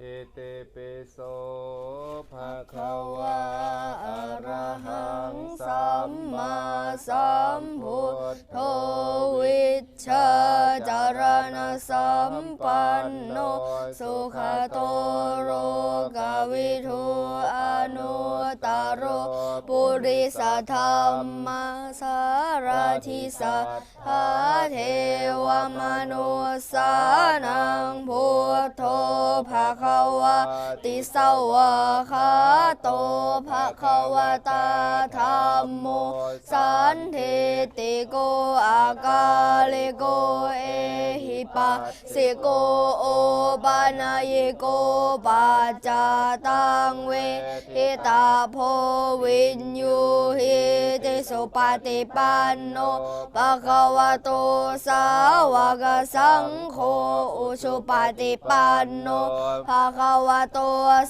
อิติปิโสภะคะวะอะระหังสัมมาสัมพุทโธวิชชา จาสัมปันโน สุขโตโรกวิทูอนุตตรโรปุริสธรรมสารทิสัทาเทวมนุสานังพุทโธภะคะวะติสวะคะโตภะคะวะตาธรรมโม สันเทติโกอากาลิโกเอหิปัสสิโกโอปานายโกปัจจตังเวทิตาโพวินยูหิติสุปฏิปันโนภะคะวะโตสาวกสังโฆอุชุปฏิปันโนภะคะวะโต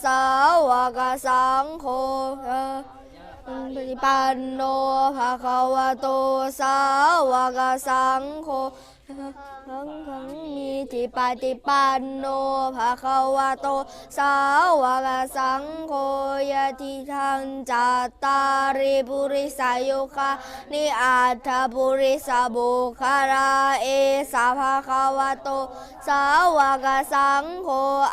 สาวกสังโฆ ปฏิปันโนภะคะวะโตสาวกสังโฆสังฆังมีทิปฏิปันโนภะคะวะโตสาวกสังโฆยะติทังจัตตาริปุริสายุคะนิอัตถปุริสบุคาราเอสาภะคะวะโตสาวกสังโฆ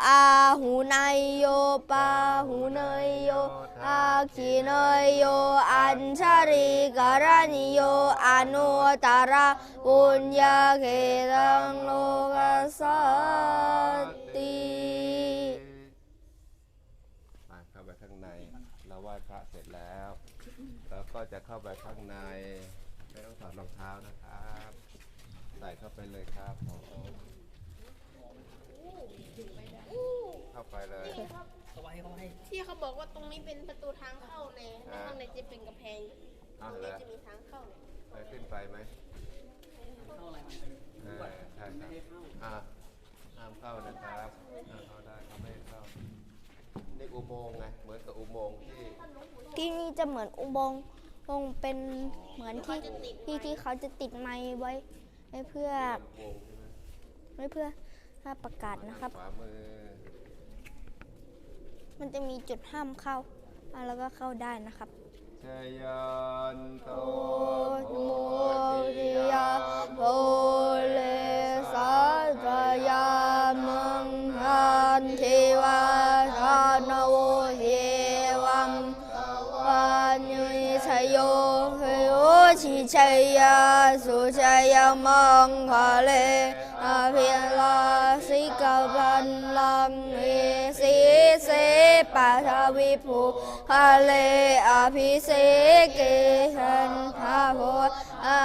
อาหุนายโยปาหุนยโย อาคินยโยอัญชาริกรานิโยอนุตตรปุญญาเขตังโลกัสสติอะเข้าไปข้างในเราไหว้พระเสร็จแล้วเราก็จะเข้าไปข้างในไม่ต้องถอดรองเท้านะครับ ใส่เข้าไปเลยครับผมเข้าไปเลย ที่เขาบอกว่าตรงนี้เป็นประตูทางเข้าในและข้างในจะเป็นกำแพงตอ้ารวงเหรนี้อจะมีทางเข้าเนี่ยไปขึ้นไปไหมเออใช่ครับอะห้ามเข้านะครับห้ามเข้าได้เขาไม่ให้เข้านี่อุโมงค์ไงเหมือนกับอุโมงค์ที่ที่นี่จะเหมือนอุโมงค์คงเป็นเหมือนที่ที่ที่เขาจะติดไม้ไว้ไว้เพื่อลำโพงใช่ไหมไว้เพื่อถ้าประกาศนะครับ ขวามือ มันจะมีจุดห้ามเข้าอะแล้วก็เข้าได้นะครับชยันโตโมริยาโพเลสัจยามังคันเทวาทานโวเทวังวันยุชโยเฮโอชิชยาสุชยามังคะเลอาเพียลาสิกพันลังเอสิเสปัทวิภูคะเลอภิเสเกหันทาโพอา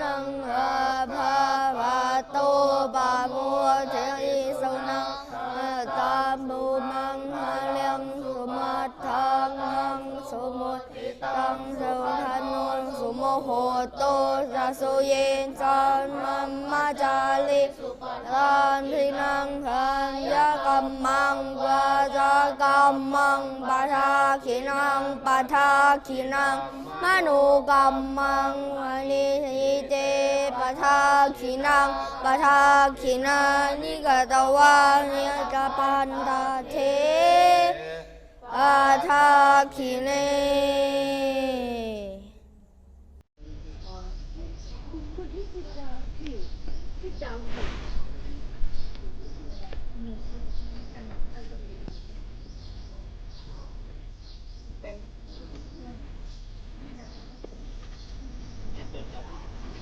นังอาภาวะโตปาโมเทอิสุนังตามบุมังหะเลียงสุมัตถังมังสุมุติตังสุทันโนสุโมโหโตจะสุเยนจันมัมมาจาลิตันทินังขันยะกัมมังปะจา กัมมังปะทาขินังปะทาขินังมโนกัมมังวันิหิเตปะทาขินังปะทาขินานิกตวานิกปันตาเทอาทาคิเนอัน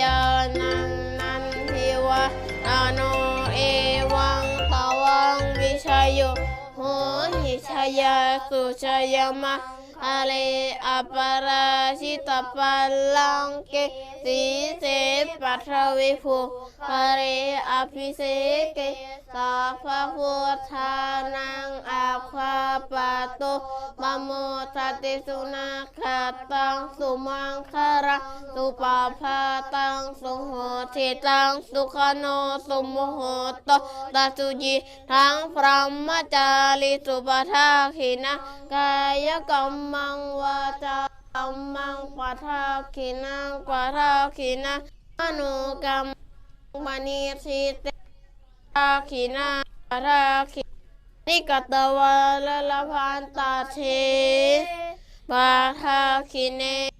ยานันนันทิวะนาโนเอวังภวังวิชยโยโหหิชยาสุชยมะ อะเลอัปราชิตปัลลังเกสีเสปัทวิภูภะเรอภิเสกสัพพะพุทธานังอาภาปะโตมโมทตติสุนาคาตังสุมังคารังสุปาพาตังสุโหทิตังสุขโนสุโมโหโตตัสุจิทังพรหมจาริสุปทาขินะกายกรรมมังวาจากัมมังปะทาคินังปะทาคินังอนุกรรมมณีสิเตทาคินังปะทาคินิกตวะละละพันตาเทปะทาคิเน